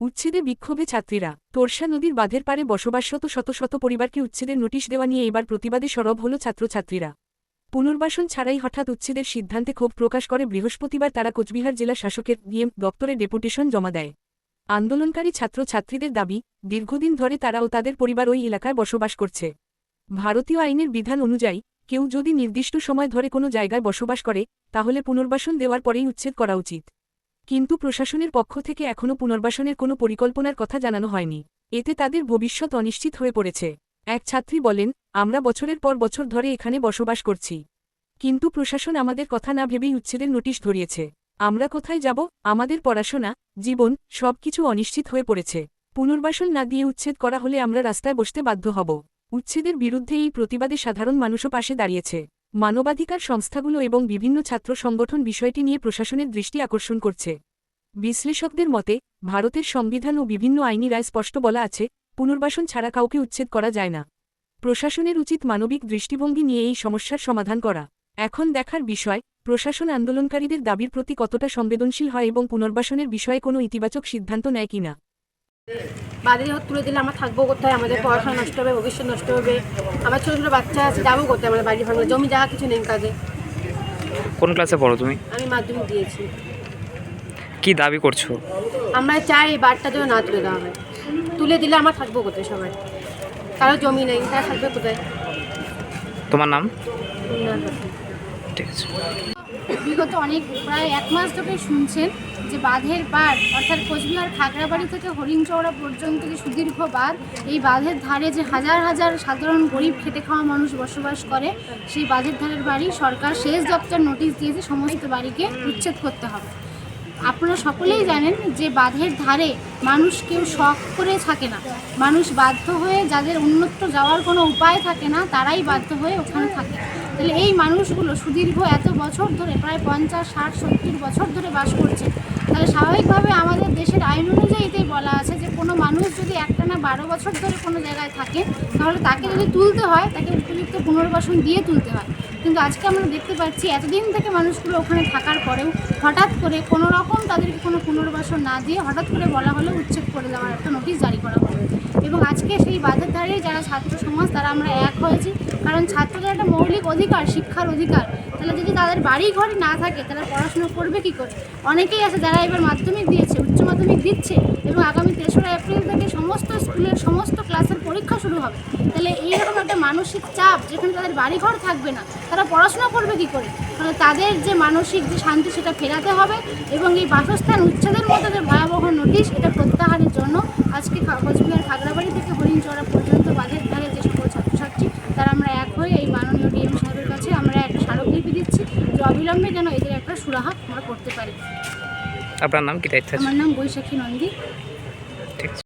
উচ্ছেদে বিক্ষোভে ছাত্রীরা, তোরসা নদীর বাঁধের পারে বসবাসরত শত শত পরিবারকে উচ্ছেদের নোটিশ দেওয়া নিয়ে এবার প্রতিবাদে সরব হল ছাত্রছাত্রীরা। পুনর্বাসন ছাড়াই হঠাৎ উচ্ছেদের সিদ্ধান্তে ক্ষোভ প্রকাশ করে বৃহস্পতিবার তারা কোচবিহার জেলা শাসকের ডিএম দপ্তরে ডেপুটেশন জমা দেয়। আন্দোলনকারী ছাত্রছাত্রীদের দাবি, দীর্ঘদিন ধরে তারা ও তাদের পরিবার ওই এলাকায় বসবাস করছে। ভারতীয় আইনের বিধান অনুযায়ী, কেউ যদি নির্দিষ্ট সময় ধরে কোনো জায়গায় বসবাস করে, তাহলে পুনর্বাসন দেওয়ার পরেই উচ্ছেদ করা উচিত। কিন্তু প্রশাসনের পক্ষ থেকে এখনও পুনর্বাসনের কোনো পরিকল্পনার কথা জানানো হয়নি। এতে তাদের ভবিষ্যৎ অনিশ্চিত হয়ে পড়েছে। এক ছাত্রী বলেন, আমরা বছরের পর বছর ধরে এখানে বসবাস করছি। কিন্তু প্রশাসন আমাদের কথা না ভেবেই উচ্ছেদের নোটিশ ধরিয়েছে। আমরা কোথায় যাব? আমাদের পড়াশোনা, জীবন, সবকিছু অনিশ্চিত হয়ে পড়েছে। পুনর্বাসন না দিয়ে উচ্ছেদ করা হলে আমরা রাস্তায় বসতে বাধ্য হব। উচ্ছেদের বিরুদ্ধে এই প্রতিবাদে সাধারণ মানুষও পাশে দাঁড়িয়েছে। মানবাধিকার সংস্থাগুলো এবং বিভিন্ন ছাত্র সংগঠন বিষয়টি নিয়ে প্রশাসনের দৃষ্টি আকর্ষণ করছে। বিশ্লেষকদের মতে, ভারতের সংবিধান ও বিভিন্ন আইনি রায় স্পষ্ট বলা আছে, পুনর্বাসন ছাড়া কাউকে উচ্ছেদ করা যায় না। প্রশাসনের উচিত মানবিক দৃষ্টিভঙ্গি নিয়ে এই সমস্যার সমাধান করা। এখন দেখার বিষয়, প্রশাসন আন্দোলনকারীদের দাবির প্রতি কতটা সংবেদনশীল হয় এবং পুনর্বাসনের বিষয়ে কোনো ইতিবাচক সিদ্ধান্ত নেয় কিনা। বাদে যখন তুলে দিলে আমরা থাকব কোথায়? আমাদের পড়াশোনা নষ্ট হবে ভবিষ্যৎ নষ্ট হবে। আমার ছোটো ছোটো বাচ্চা আছে যাব কোথায় আমাদের বাড়ি ভাঙলে জমি জায়গা কিছু নেই কাজে। কোন ক্লাসে পড়ো তুমি? আমি মাধ্যমিক দিয়েছি। কি দাবি করছ? আমরা চাই এই বারটা যেন না তুলে দেওয়া হয়। তুলে দিলে আমরা থাকব কোথায় সবাই? কারও জমি নেই তারা থাকবে কোথায়? তোমার নাম? না, ঠিক আছে। বিগত অনেক, প্রায় এক মাস ধরে শুনছেন যে বাঁধের পার অর্থাৎ কোচবিহার খাগড়াবাড়ি থেকে হরিণচৌড়া পর্যন্ত যে সুদীর্ঘ বাঁধ, এই বাঁধের ধারে যে হাজার হাজার সাধারণ গরিব খেটে খাওয়া মানুষ বসবাস করে, সেই বাঁধের ধারের বাড়ি সরকার শেষ দপ্তর নোটিশ দিয়েছে, সমস্ত বাড়িকে উচ্ছেদ করতে হবে। আপনারা সকলেই জানেন যে বাঁধের ধারে মানুষ কেউ শখ করে থাকে না। মানুষ বাধ্য হয়ে যাদের অন্যত্র যাওয়ার কোনো উপায় থাকে না, তারাই বাধ্য হয়ে ওখানে থাকে। তাহলে এই মানুষগুলো সুদীর্ঘ এত বছর ধরে, প্রায় পঞ্চাশ, ষাট, সত্তর বছর ধরে বাস করছে। তাহলে স্বাভাবিকভাবে আমাদের দেশের আইন অনুযায়ী এটাই বলা আছে যে, কোনো মানুষ যদি একটানা বারো বছর ধরে কোনো জায়গায় থাকে, তাহলে তাকে যদি তুলতে হয়, তাকে উপযুক্ত পুনর্বাসন দিয়ে তুলতে হয়। কিন্তু আজকে আমরা দেখতে পাচ্ছি এতদিন থেকে মানুষগুলো ওখানে থাকার পরেও হঠাৎ করে কোনো রকম তাদেরকে কোনো পুনর্বাসন না দিয়ে হঠাৎ করে বলা হলো উচ্ছেদ করে দেওয়ার একটা নোটিশ জারি করা হলো। এবং আজকে সেই বাধের ধারে যারা ছাত্র সমাজ, তারা আমরা এক হয়েছি। কারণ ছাত্রদের একটা মৌলিক অধিকার, শিক্ষার অধিকার। তাহলে যদি তাদের বাড়ি ঘরই না থাকে তারা পড়াশুনো করবে কি করে? অনেকেই আছে যারা এবার মাধ্যমিক দিয়েছে, উচ্চ মাধ্যমিক দিচ্ছে এবং আগামী তেসরা এপ্রিল থেকে সমস্ত স্কুলের সমস্ত ক্লাসের পরীক্ষা শুরু হবে। তাহলে এইরকম একটা মানসিক চাপ যেখানে তাদের বাড়িঘর থাকবে না তারা পড়াশোনা করবে কি করে? তাহলে তাদের যে মানসিক যে শান্তি সেটা ফেরাতে হবে এবং এই বাসস্থান উচ্ছেদের মতো যে ভয়াবহ নোটিশ এটা প্রত্যাহারের জন্য আজকে কোচবিহার খাগড়াবাড়ি থেকে হরিণচড়া পর্যন্ত বাঁধের ধারে যে সকল ছাত্রছাত্রী তারা আমরা এক হয়ে এই মাননীয় ডিএম সাহেবের কাছে আমরা একটা স্মারকলিপি দিচ্ছি যে অবিলম্বে যেন এদের একটা সুরাহা আমরা করতে পারি। আপনার নাম কি দায়িত্ব আমার নাম বৈশাখী নন্দী। ঠিক।